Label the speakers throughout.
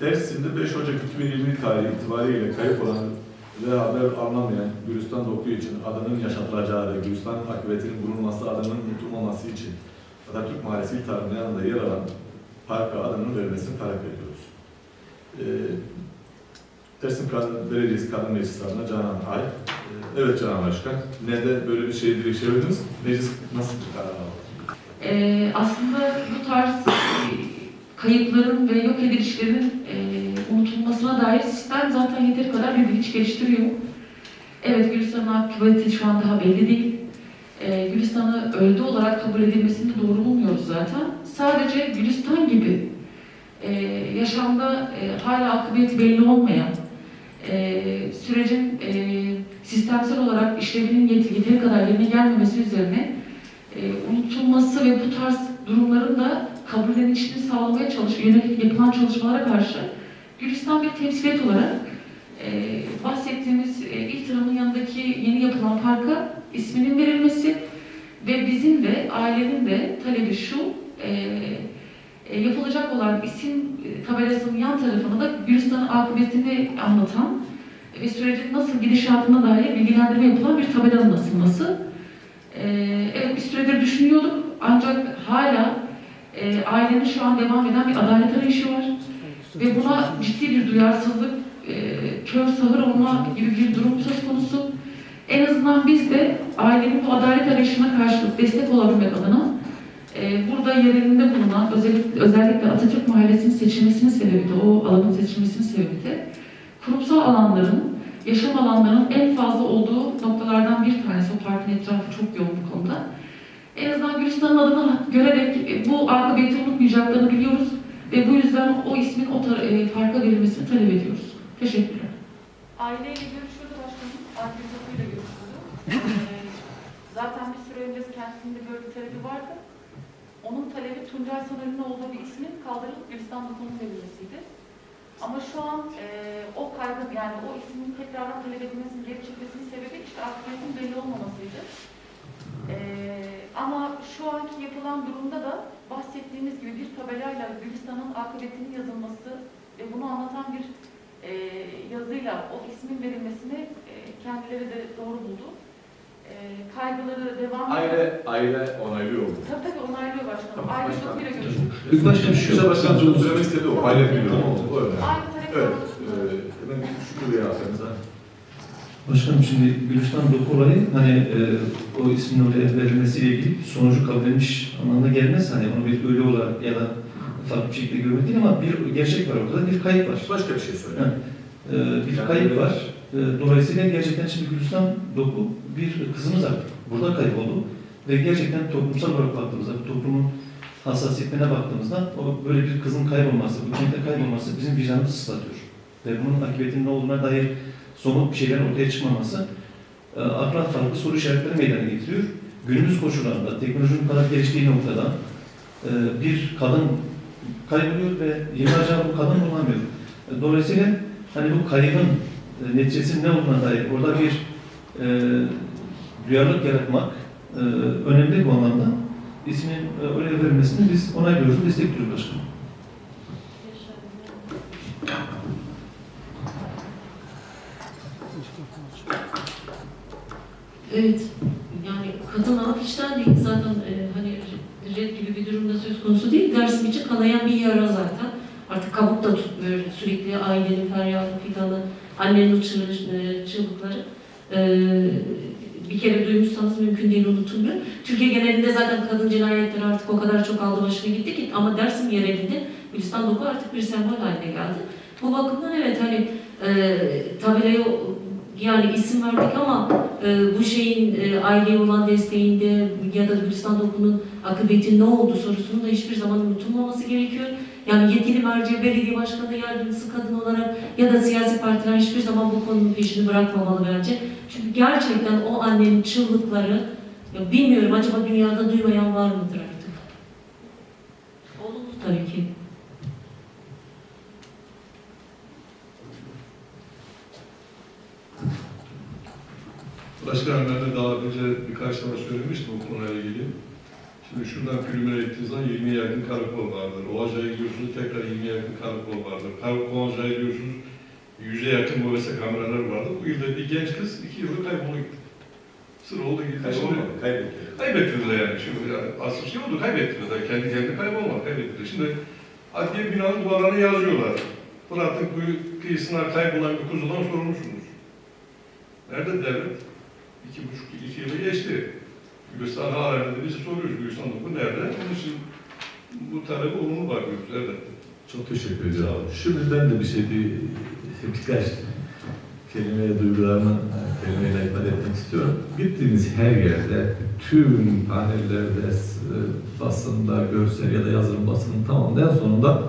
Speaker 1: Dersim'de 5 Ocak 2020 tarihi itibariyle kayıp olan ve haber anlamayan Gülistan Doku için adının yaşatılacağı ve Gülistan akıbetinin bulunması adının unutulmaması için Atatürk Mahallesi Tarımı'nın yanında yer alan parka adının verilmesini talep ediyoruz. Ee, Dersim Kadın Belediyesi Kadın Meclisi adına Canan Ay. Ee, evet Canan Başkan, ne de böyle bir şey dilekçelediniz? Meclis nasıl bir karar aldı?
Speaker 2: Ee, aslında bu tarz e, kayıpların ve yok edilişlerin e, unutulmasına dair sistem zaten yeteri kadar bir bilinç geliştiriyor. Evet Gülistan'ın akıbeti şu an daha belli değil. Ee, Gülistan'ı öldü olarak kabul edilmesini doğru bulmuyoruz zaten. Sadece Gülistan gibi e, yaşamda e, hala akıbeti belli olmayan, e, sürecin e, sistemsel olarak işlevinin yet- yeteri kadar yerine gelmemesi üzerine e, unutulması ve bu tarz durumların da kabullenişini sağlamaya çalış, yönelik yapılan çalışmalara karşı Gülistan bir temsiliyet olarak e, bahsettiğimiz e, İhtiram'ın yanındaki yeni yapılan parka isminin verilmesi ve bizim de ailenin de talebi şu e, e, yapılacak olan isim e, tabelasının yan tarafına da Gülistan'ın akıbetini anlatan ve sürecin nasıl gidişatına dair bilgilendirme yapılan bir tabelanın asılması. Ee, evet bir süredir düşünüyorduk ancak hala e, ailenin şu an devam eden bir adalet arayışı var ve buna ciddi bir duyarsızlık, e, kör sahır olma gibi bir durum söz konusu. En azından biz de ailenin bu adalet arayışına karşılık destek olabilmek adına e, burada yerelinde bulunan özellikle, özellikle Atatürk Mahallesi'nin seçilmesinin sebebi de, o alanın seçilmesinin sebebi de kurumsal alanların yaşam alanlarının en fazla olduğu noktalardan bir tanesi. O parkın etrafı çok yoğun bu konuda. En azından Gülistan'ın adını görerek e, bu akıbeti unutmayacaklarını biliyoruz ve bu yüzden o ismin o e, parka verilmesini talep ediyoruz. Teşekkürler. Aileyle görüşüyordu başkanım. Adli Topu'yla görüşüyordu. Ee, zaten bir süre önce kendisinde böyle bir talebi vardı. Onun talebi Tuncay Soner'in olduğu bir ismin kaldırılıp Gülistan Topu'nun verilmesiydi. Ama şu an e, o kaybın yani o ismin tekrardan talep edilmesinin geri çekilmesinin sebebi işte akıbetin belli olmamasıydı. E, ama şu anki yapılan durumda da bahsettiğimiz gibi bir tabelayla Gülistan'ın akıbetinin yazılması ve bunu anlatan bir e, yazıyla o ismin verilmesini e, kendileri de doğru buldu. E, kaygıları devam ediyor.
Speaker 1: Aile, aile onaylıyor mu?
Speaker 2: Tabii tabii onaylıyor başkanım.
Speaker 1: Tamam,
Speaker 2: Aile
Speaker 1: başkanım.
Speaker 2: dokuyla görüştük.
Speaker 3: Bir başka bir şey
Speaker 1: Güzel
Speaker 3: yok.
Speaker 1: başkan bunu söylemek istedi o. Aile biliyor. O önemli.
Speaker 2: Aynı talep
Speaker 1: Evet. E, ben bir şükür ya Hasan'ıza.
Speaker 3: Başkanım şimdi Gülistan Doku olayı hani e, o ismin oraya verilmesiyle ilgili sonucu kabullenmiş anlamına gelmez. Hani onu bir ölü olarak ya da farklı bir şekilde görmek değil ama bir gerçek var ortada, bir kayıp var.
Speaker 1: Başka bir şey söyle.
Speaker 3: E, bir kayıp var. E, dolayısıyla gerçekten şimdi Gülistan Doku bir kızımız artık. Burada kayboldu. Ve gerçekten toplumsal olarak baktığımızda, toplumun hassasiyetine baktığımızda o böyle bir kızın kaybolması, bu kentte kaybolması bizim vicdanımızı ıslatıyor. Ve bunun akıbetinin ne olduğuna dair somut bir şeyler ortaya çıkmaması e, akla farklı soru işaretleri meydana getiriyor. Günümüz koşullarında, teknolojinin bu kadar geliştiği noktada e, bir kadın kayboluyor ve yıllarca bu kadın bulamıyor. E, Dolayısıyla hani bu kaybın e, neticesinin ne olduğuna dair orada bir e, duyarlılık yaratmak e, önemli bu anlamda. İsmin e, oraya verilmesini biz onaylıyoruz, destekliyoruz başkanım.
Speaker 4: Evet, yani kadın işten değil zaten e, hani red gibi bir durumda söz konusu değil. Dersim için kanayan bir yara zaten. Artık kabuk da tutmuyor sürekli ailenin feryadı figanı, annenin e, çığlıkları. E, bir kere duymuşsanız mümkün değil unutulmuyor. Türkiye genelinde zaten kadın cinayetleri artık o kadar çok aldı başına gitti ki ama Dersim yerelinde Gülistan Doku artık bir sembol haline geldi. Bu bakımdan evet hani e, tabelaya yani isim verdik ama e, bu şeyin e, aileye olan desteğinde ya da Gülistan Doku'nun akıbeti ne oldu sorusunun da hiçbir zaman unutulmaması gerekiyor. Yani yetkili merci, belediye başkanı yardımcısı kadın olarak ya da siyasi partiler hiçbir zaman bu konunun peşini bırakmamalı bence. Çünkü gerçekten o annenin çığlıkları, ya bilmiyorum acaba dünyada duymayan var mıdır artık? Olumlu tabii ki.
Speaker 5: Başkanım ben de daha önce birkaç defa söylemiştim bu konuyla ilgili. Şimdi şuradan Pülümüne gittiğiniz zaman 20'ye yakın karakol vardır. Ovaca'ya gidiyorsunuz tekrar 20'ye yakın karakol vardır. Ovaca'ya gidiyorsunuz 100'e yakın mobese kameralar vardı. Bu yılda bir genç kız 2 yılda kaybolu gitti. Sır oldu gitti. Şimdi
Speaker 1: Kaybolmadı, kaybetti.
Speaker 5: kaybettirdiler yani. Şimdi yani asıl şey oldu kaybettirdiler. Kendi kendine kaybolmadı kaybettirdiler. Şimdi adliye binanın duvarlarına yazıyorlar. Fırat'ın kıyısına kaybolan bir kuzudan sorumlusunuz. Nerede devlet? İki buçuk, iki yılı geçti. Gülistan hala bizi soruyoruz. Gülistan bu nerede? Onun için bu talebi olumlu bakıyoruz elbette.
Speaker 1: Çok teşekkür ediyorum. Şimdi ben de bir şey, bir, birkaç kelimeyle duygularımı e, kelimeyle ifade etmek istiyorum. Gittiğimiz her yerde, tüm panellerde, e, basında, görsel ya da yazılı basının tamamında en sonunda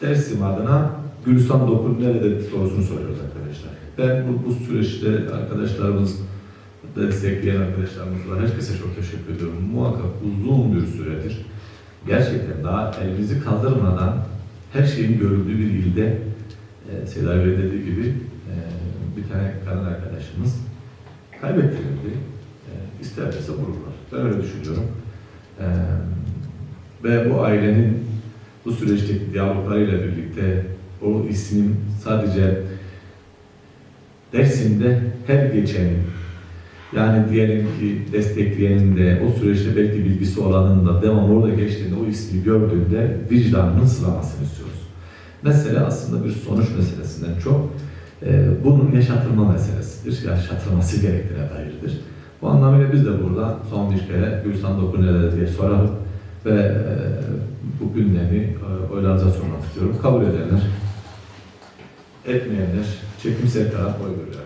Speaker 1: Dersim adına Gülistan Dokun nerede sorusunu soruyoruz arkadaşlar. Ben bu, bu süreçte arkadaşlarımız, destekleyen arkadaşlarımız var. Herkese çok teşekkür ediyorum. Muhakkak uzun bir süredir gerçekten daha elimizi kaldırmadan her şeyin görüldüğü bir ilde e, Seda Bey dediği gibi e, bir tane kadın arkadaşımız kaybettirildi. E, isterlerse vururlar. Ben öyle düşünüyorum. E, ve bu ailenin bu süreçteki diyaloglarıyla birlikte o ismin sadece Dersim'de her geçenin yani diyelim ki destekleyenin de o süreçte belki bilgisi olanın da devam orada geçtiğinde o ismi gördüğünde vicdanının sılamasını istiyoruz. Mesele aslında bir sonuç meselesinden çok e, bunun yaşatılma meselesidir. Yaşatılması gerektiğine dairdir. Bu anlamıyla biz de burada son bir kere Gülsan Dokun nerede diye soralım ve e, bu gündemi e, oylarınıza sormak istiyorum. Kabul edenler, etmeyenler çekimsel taraf oy veriyor.